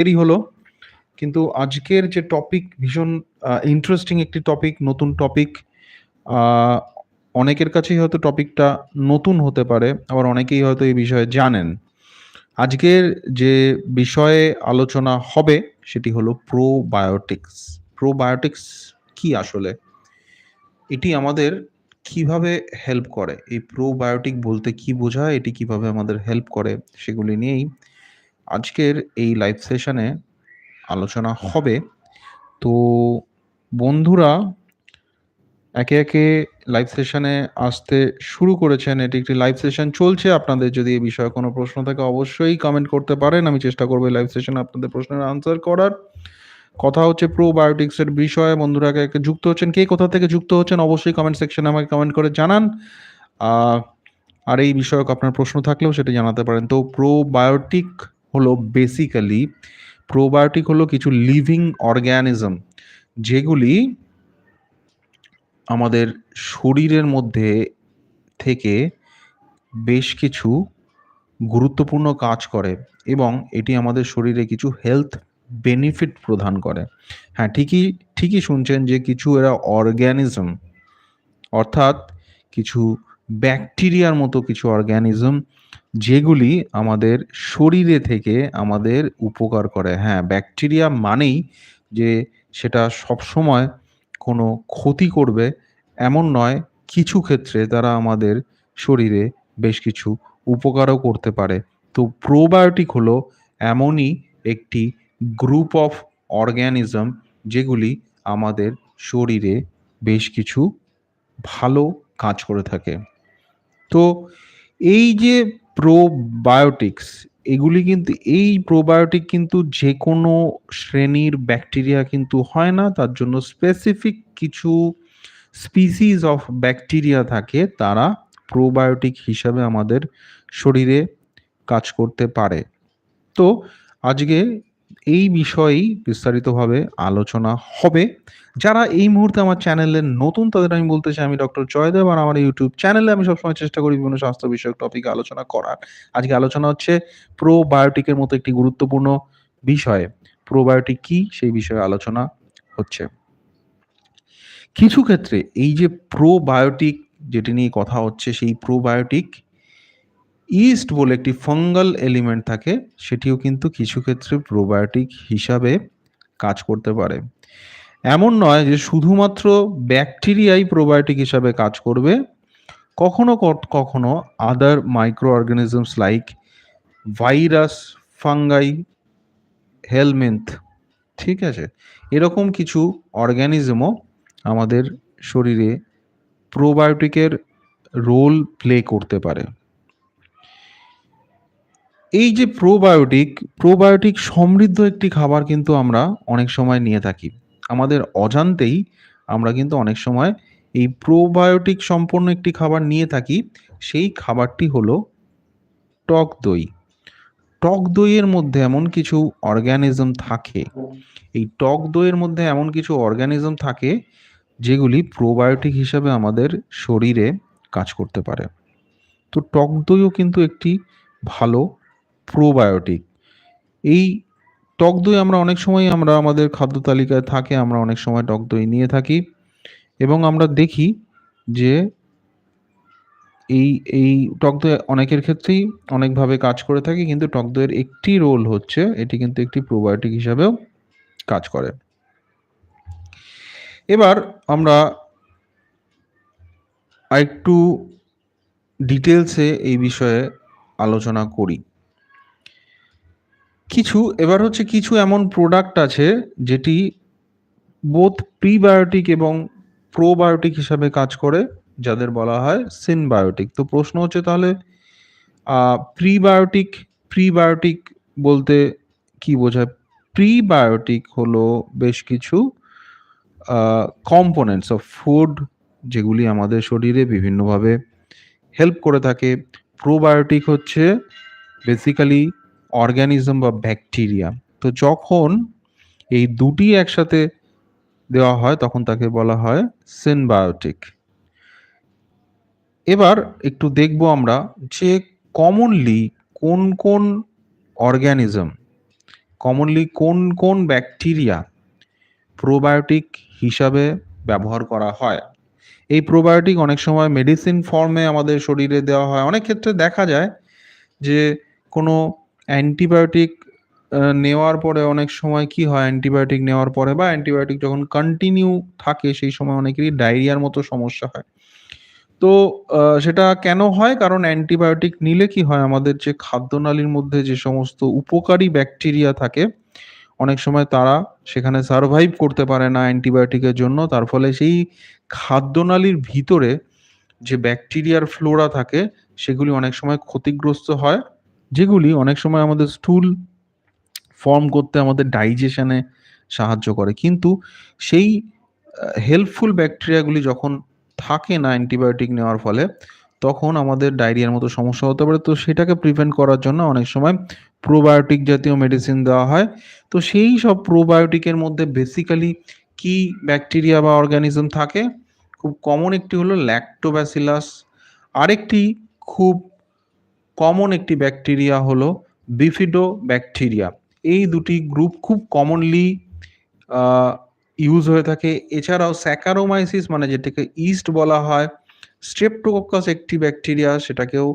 দেরি হলো, কিন্তু আজকের যে টপিক ভীষণ ইন্টারেস্টিং একটি টপিক নতুন টপিক অনেকের কাছেই হয়তো টপিকটা নতুন হতে পারে, আবার অনেকেই হয়তো এই বিষয়ে জানেন। আজকের যে বিষয়ে আলোচনা হবে সেটি হলো প্রোবায়োটিক্স প্রোবায়োটিক্স কি আসলে? এটি আমাদের কীভাবে হেল্প করে? এই প্রোবায়োটিক বলতে কি বোঝায়? এটি কীভাবে আমাদের হেল্প করে? সেগুলি নিয়েই আজকের এই লাইভ সেশনে আলোচনা হবে। তো বন্ধুরা, একে একে লাইভ সেশনে আসতে শুরু করেছেন। এটি একটি লাইভ সেশন চলছে। আপনাদের যদি এই বিষয়ে কোনো প্রশ্ন থাকে, অবশ্যই কমেন্ট করতে পারেন। আমি চেষ্টা করব লাইভ সেশনে আপনাদের প্রশ্নের আনসার করার। কথা হচ্ছে প্রোবায়োটিক্সের বিষয়ে। বন্ধুরা, একে যুক্ত হচ্ছেন। কে কোথা থেকে যুক্ত হচ্ছেন, অবশ্যই কমেন্ট সেকশনে আমাকে কমেন্ট করে জানান। আর এই বিষয়ক আপনার প্রশ্ন থাকলেও সেটা জানাতে পারেন। তো প্রোবায়োটিক হলো বেসিক্যালি প্রোবায়োটিক হলো কিছু লিভিং অর্গ্যানিজম যেগুলি আমাদের শরীরের মধ্যে থেকে বেশ কিছু গুরুত্বপূর্ণ কাজ করে এবং এটি আমাদের শরীরে কিছু হেলথ বেনিফিট প্রদান করে। হ্যাঁ ঠিকই ঠিকই শুনছেন যে কিছু এরা অর্গ্যানিজম অর্থাৎ কিছু ব্যাকটেরিয়ার মতো কিছু অর্গ্যানিজম যেগুলি আমাদের শরীরে থেকে আমাদের উপকার করে। হ্যাঁ ব্যাকটেরিয়া মানেই যে সেটা সবসময় কোনো ক্ষতি করবে এমন নয়, কিছু ক্ষেত্রে তারা আমাদের শরীরে বেশ কিছু উপকারও করতে পারে। তো প্রোবায়োটিক হলো এমনই একটি গ্রুপ অফ অর্গ্যানিজম যেগুলি আমাদের শরীরে বেশ কিছু ভালো কাজ করে থাকে। তো এই যে প্রোবায়োটিক্স এগুলি কিন্তু, এই প্রোবায়োটিক কিন্তু যে কোনো শ্রেণির ব্যাকটেরিয়া কিন্তু হয় না। তার জন্য স্পেসিফিক কিছু স্পিসিস অফ ব্যাকটেরিয়া থাকে, তারা প্রোবায়োটিক হিসাবে আমাদের শরীরে কাজ করতে পারে। তো আজকে এই বিষয়েই বিস্তারিতভাবে আলোচনা হবে। যারা এই মুহূর্তে আমার চ্যানেলের নতুন, তাদের আমি বলতে চাই, আমি ডক্টর জয়দেব আর আমার ইউটিউব চ্যানেলে আমি সবসময় চেষ্টা করি বিভিন্ন স্বাস্থ্য বিষয়ক টপিক আলোচনা করার। আজকে আলোচনা হচ্ছে প্রোবায়োটিকের মতো একটি গুরুত্বপূর্ণ বিষয়ে। প্রোবায়োটিক কি? সেই বিষয়ে আলোচনা হচ্ছে। কিছু ক্ষেত্রে এই যে প্রোবায়োটিক যেটি নিয়ে কথা হচ্ছে, সেই প্রোবায়োটিক ইস্ট বলে একটি ফাঙ্গাল এলিমেন্ট থাকে, সেটিও কিন্তু কিছু ক্ষেত্রে প্রোবায়োটিক হিসাবে কাজ করতে পারে। এমন নয় যে শুধুমাত্র ব্যাকটেরিয়াই প্রোবায়োটিক হিসাবে কাজ করবে, কখনো কখনো other micro organisms like virus fungi helminth ঠিক আছে? এরকম কিছু অর্গ্যানিজমও আমাদের শরীরে প্রোবায়োটিকের রোল প্লে করতে পারে। এই যে প্রোবায়োটিক প্রোবায়োটিক সমৃদ্ধ একটি খাবার কিন্তু আমরা অনেক সময় নিয়ে থাকি। আমাদের অজান্তেই আমরা কিন্তু অনেক সময় এই প্রোবায়োটিক সম্পন্ন একটি খাবার নিয়ে থাকি, সেই খাবারটি হলো টক দই। টক দইয়ের মধ্যে এমন কিছু অর্গ্যানিজম থাকে, এই টক দইয়ের মধ্যে এমন কিছু অর্গ্যানিজম থাকে, যেগুলি প্রোবায়োটিক হিসাবে আমাদের শরীরে কাজ করতে পারে। তো টক দইও কিন্তু একটি ভালো প্রোবায়োটিক এই টক দই আমরা অনেক সময় আমরা আমাদের খাদ্য তালিকায় থাকে, আমরা অনেক সময় টক দই নিয়ে থাকি এবং আমরা দেখি যে এই এই টক দই অনেকের ক্ষেত্রেই অনেকভাবে কাজ করে থাকে, কিন্তু টক দইয়ের একটি রোল হচ্ছে, এটি কিন্তু একটি প্রোবায়োটিক হিসাবেও কাজ করে। এবার আমরা আরেকটু ডিটেলসে এই বিষয়ে আলোচনা করি। কিছু, এবার হচ্ছে কিছু এমন প্রোডাক্ট আছে যেটি বোথ প্রিবায়োটিক এবং প্রোবায়োটিক হিসাবে কাজ করে, যাদের বলা হয় সিনবায়োটিক তো প্রশ্ন হচ্ছে তাহলে প্রিবায়োটিক প্রিবায়োটিক বলতে কি বোঝায়? প্রিবায়োটিক হলো বেশ কিছু কম্পোনেন্টস অফ ফুড যেগুলি আমাদের শরীরে বিভিন্নভাবে হেল্প করে থাকে। প্রোবায়োটিক হচ্ছে বেসিক্যালি অর্গ্যানিজম বা ব্যাকটেরিয়া। তো যখন এই দুটি একসাথে দেওয়া হয়, তখন তাকে বলা হয় সিনবায়োটিক। এবার একটু দেখব আমরা যে কমনলি কোন কোন অর্গ্যানিজম কমনলি কোন কোন ব্যাকটেরিয়া প্রোবায়োটিক হিসাবে ব্যবহার করা হয়। এই প্রোবায়োটিক অনেক সময় মেডিসিন ফর্মে আমাদের শরীরে দেওয়া হয়। অনেক ক্ষেত্রে দেখা যায় যে কোনো অ্যান্টিবায়োটিক নেওয়ার পরে অনেক সময় কি হয়, অ্যান্টিবায়োটিক নেওয়ার পরে বা অ্যান্টিবায়োটিক যখন কন্টিনিউ থাকে, সেই সময় অনেকেরই ডায়রিয়ার মতো সমস্যা হয়। তো সেটা কেন হয়? কারণ অ্যান্টিবায়োটিক নিলে কি হয়? আমাদের যে খাদ্যনালীর মধ্যে যে সমস্ত উপকারী ব্যাকটেরিয়া থাকে, অনেক সময় তারা সেখানে সার্ভাইভ করতে পারে না অ্যান্টিবায়োটিকের জন্য। তার ফলে সেই খাদ্যনালীর ভিতরে যে ব্যাকটেরিয়ার ফ্লোরা থাকে, সেগুলি অনেক সময় ক্ষতিগ্রস্ত হয়। যেগুলি অনেক সময় আমাদের স্টুল ফর্ম করতে আমাদের ডাইজেশনে সাহায্য করে। কিন্তু সেই হেল্পফুল ব্যাকটেরিয়াগুলি যখন থাকে না অ্যান্টিবায়োটিক নেওয়ার ফলে, তখন আমাদের ডায়রিয়ার মতো সমস্যা হতে পারে। তো সেটাকে প্রিভেন্ট করার জন্য অনেক সময় প্রোবায়োটিক জাতীয় মেডিসিন দেওয়া হয়। তো সেই সব প্রোবায়োটিকের মধ্যে বেসিক্যালি কি ব্যাকটেরিয়া বা অর্গানিজম থাকে? খুব কমন একটি হলো ল্যাক্টোব্যাসিলাস আরেকটি খুব কমন একটি ব্যাকটেরিয়া হলো বিফিডো ব্যাকটেরিয়া এই দুটি গ্রুপ খুব কমনলি ইউজ হয়ে থাকে। এছাড়াও স্যাকারোমাইসিস মানে যেটাকে ইস্ট বলা হয় স্ট্রেপ্টোকক্কাস একটি ব্যাকটেরিয়া সেটাকেও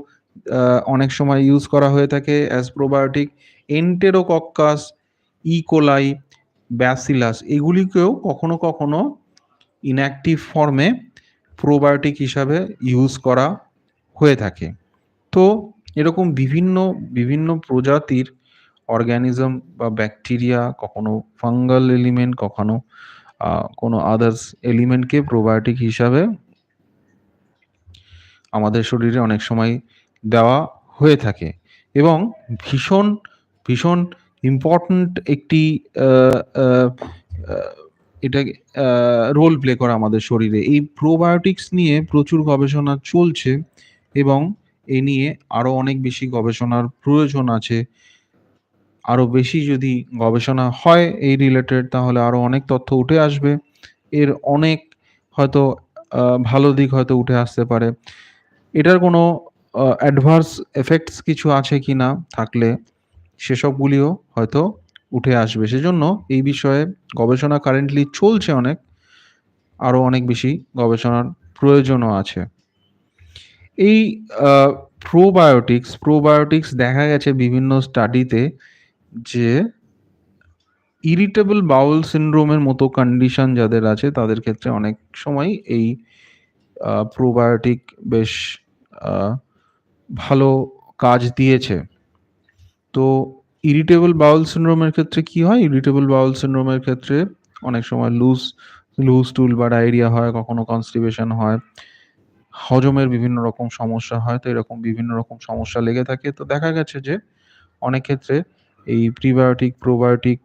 অনেক সময় ইউজ করা হয়ে থাকে as probiotic enterococcus E coli bacillus এগুলিকেও কখনো কখনো ইনঅ্যাক্টিভ ফর্মে প্রোবায়োটিক হিসাবে ইউজ করা হয়ে থাকে। তো এরকম বিভিন্ন বিভিন্ন প্রজাতির অর্গ্যানিজম বা ব্যাকটেরিয়া কখনো ফাঙ্গাল এলিমেন্ট কখনো কোনো আদার্স এলিমেন্টকে প্রোবায়োটিক হিসাবে আমাদের শরীরে অনেক সময় দেওয়া হয়ে থাকে। এবং ভীষণ ভীষণ ইম্পর্ট্যান্ট একটি এটা রোল প্লে করে আমাদের শরীরে। এই প্রোবায়োটিক্স নিয়ে প্রচুর গবেষণা চলছে এবং এ নিয়ে আরও অনেক বেশি গবেষণার প্রয়োজন আছে। আরও বেশি যদি গবেষণা হয় এই রিলেটেড তাহলে আরও অনেক তথ্য উঠে আসবে। এর অনেক হয়তো ভালো দিক হয়তো উঠে আসতে পারে। এটার কোনো অ্যাডভার্স এফেক্টস কিছু আছে কি না থাকলে সেসবগুলিও হয়তো উঠে আসবে। সেজন্য এই বিষয়ে গবেষণা কারেন্টলি চলছে অনেক। আরও অনেক বেশি গবেষণার প্রয়োজনও আছে। এই প্রোবায়োটিক্স প্রোবায়োটিক্স দেখা গেছে বিভিন্ন স্টাডিতে যে ইরিটেবল বাউল সিনড্রোমের মতো কন্ডিশন যাদের আছে তাদের ক্ষেত্রে অনেক সময় এই প্রোবায়োটিক বেশ ভালো কাজ দিয়েছে। তো ইরিটেবল বাউল সিনড্রোমের ক্ষেত্রে কি হয়? ইরিটেবল বাউল সিনড্রোমের ক্ষেত্রে অনেক সময় লুজ লুজ টুল বা ডায়রিয়া হয়, কখনো কনস্টিপেশন হয়। হজমের বিভিন্ন রকম সমস্যা হয়, তো এরকম বিভিন্ন রকম সমস্যা লেগে থাকে। তো দেখা গেছে যে, অনেক ক্ষেত্রে এই প্রিবায়োটিক প্রোবায়োটিক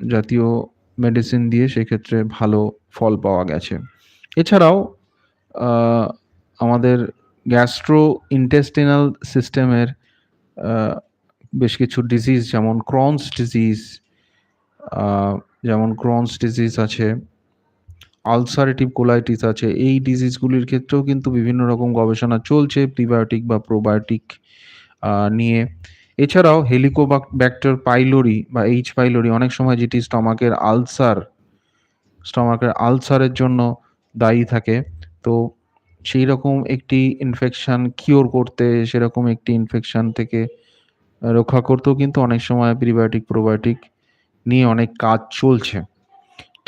জাতীয় মেডিসিন দিয়ে সেক্ষেত্রে ভালো ফল পাওয়া গেছে। এছাড়াও আমাদের গ্যাস্ট্রো ইন্টেস্টিনাল সিস্টেমের বেশ কিছু ডিজিজ যেমন ক্রনস ডিজিজ যেমন ক্রনস ডিজিজ আছে। আলসারেটিভ কোলাইটিস আছে। এই ডিজিজগুলির ক্ষেত্রেও কিন্তু বিভিন্ন রকম গবেষণা চলছে প্রিবায়োটিক বা প্রোবায়োটিক নিয়ে। এছাড়াও হেলিকোব্যাক্টার পাইলোরি বা এইচ পাইলোরি অনেক সময় যেটি স্টমাকের আলসার স্টমাকের আলসারের জন্য দায়ী থাকে। তো সেই রকম একটি ইনফেকশন কিওর করতে, সেরকম একটি ইনফেকশন থেকে রক্ষা করতেও কিন্তু অনেক সময় প্রিবায়োটিক প্রোবায়োটিক নিয়ে অনেক কাজ চলছে।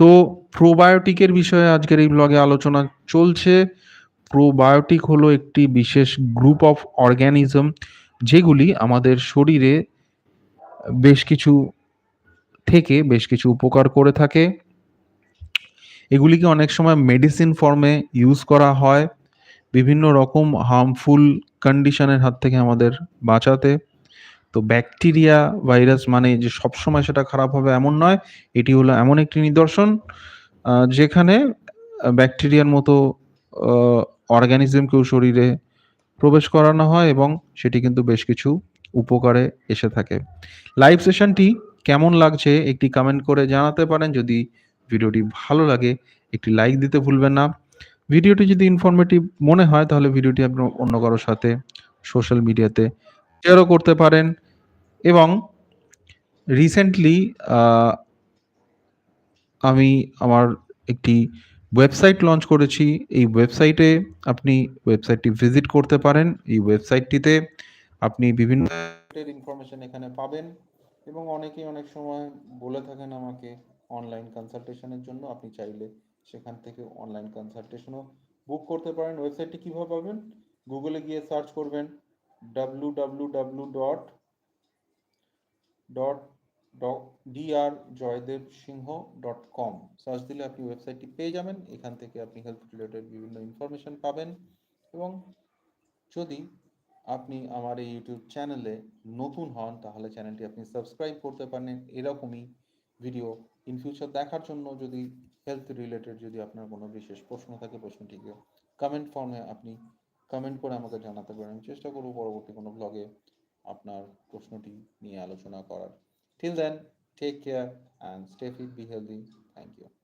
তো প্রোবায়োটিকের বিষয়ে আজকের এই ব্লগে আলোচনা চলছে। প্রোবায়োটিক হলো একটি বিশেষ গ্রুপ অফ অর্গ্যানিজম যেগুলি আমাদের শরীরে বেশ কিছু থেকে বেশ কিছু উপকার করে থাকে। এগুলিকে অনেক সময় মেডিসিন ফর্মে ইউজ করা হয়। বিভিন্ন রকম হার্মফুল কন্ডিশনের হাত থেকে আমাদের বাঁচাতে। তো ব্যাকটেরিয়া ভাইরাস মানে যে সবসময় সেটা খারাপ হবে এমন নয়, এটি হলো এমন একটি নিদর্শন যেখানে ব্যাকটেরিয়ার মতো অর্গানিজমকেও শরীরে প্রবেশ করানো হয় এবং সেটি কিন্তু বেশ কিছু উপকারে এসে থাকে। লাইভ সেশনটি কেমন লাগছে একটি কমেন্ট করে জানাতে পারেন। যদি ভিডিওটি ভালো লাগে, একটি লাইক দিতে ভুলবেন না। ভিডিওটি যদি ইনফরমেটিভ মনে হয়, তাহলে ভিডিওটি আপনি অন্য কারোর সাথে সোশ্যাল মিডিয়াতে শেয়ারও করতে পারেন। এবং রিসেন্টলি আমি আমার একটি ওয়েবসাইট লঞ্চ করেছি। এই ওয়েবসাইটে আপনি ওয়েবসাইটটি ভিজিট করতে পারেন। এই ওয়েবসাইটটিতে আপনি বিভিন্ন ইনফরমেশন এখানে পাবেন এবং অনেকেই অনেক সময় বলে থাকেন আমাকে অনলাইন কনসালটেশনের জন্য। আপনি চাইলে সেখান থেকে অনলাইন কনসালটেশনও বুক করতে পারেন। ওয়েবসাইটটি কীভাবে পাবেন? গুগলে গিয়ে সার্চ করবেন। W W W dot dot D R Joydeb Singha dot com search দিলে আপনি ওয়েবসাইটটি পেয়ে যাবেন। এখান থেকে আপনি হেলথ রিলেটেড বিভিন্ন ইনফরমেশন পাবেন। এবং যদি আপনি আমার এই ইউটিউব চ্যানেলে নতুন হন, তাহলে চ্যানেলটি আপনি সাবস্ক্রাইব করতে পারেন। এরকমই ভিডিও ইন ফিউচার দেখার জন্য যদি হেলথ রিলেটেড যদি আপনার কোনো বিশেষ প্রশ্ন থাকে, প্রশ্নটিকে কমেন্ট ফর্মে আপনি কমেন্ট করে আমাকে জানাতে পারেন। চেষ্টা করব পরবর্তী কোনো ব্লগে আপনার প্রশ্নটি নিয়ে আলোচনা করার Till then, take care and stay fit, be healthy. Thank you.